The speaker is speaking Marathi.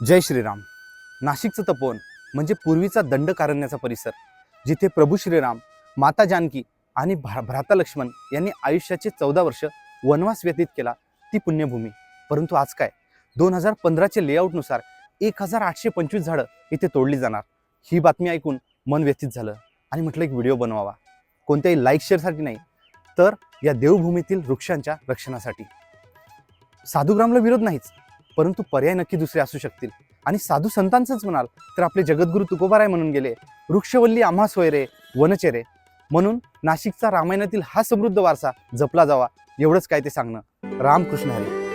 जय श्रीराम. नाशिकचं तपोवन म्हणजे पूर्वीचा दंडकारण्याचा परिसर जिथे प्रभू श्रीराम माता जानकी आणि भा भ्राता लक्ष्मण यांनी आयुष्याचे चौदा वर्ष वनवास व्यतीत केला ती पुण्यभूमी. परंतु आज काय? दोन हजार पंधराचे लेआउटनुसार एक हजार आठशे पंचवीस झाडं इथे तोडली जाणार. ही बातमी ऐकून मन व्यथित झालं आणि म्हटलं एक व्हिडिओ बनवावा. कोणत्याही लाईक शेअरसाठी नाही तर या देवभूमीतील वृक्षांच्या रक्षणासाठी. साधुग्रामला विरोध नाहीच. परंतु पर्याय नक्की दुसरे असू शकतील. आणि साधू संतांचंच म्हणाल तर आपले जगद्गुरु तुकोबाराय म्हणून गेले. वृक्षवल्ली आम्हा सोयरे वनचेरे. म्हणून नाशिकचा रामायणातील हा समृद्ध वारसा जपला जावा एवढंच काय ते सांगणं. रामकृष्ण हरी.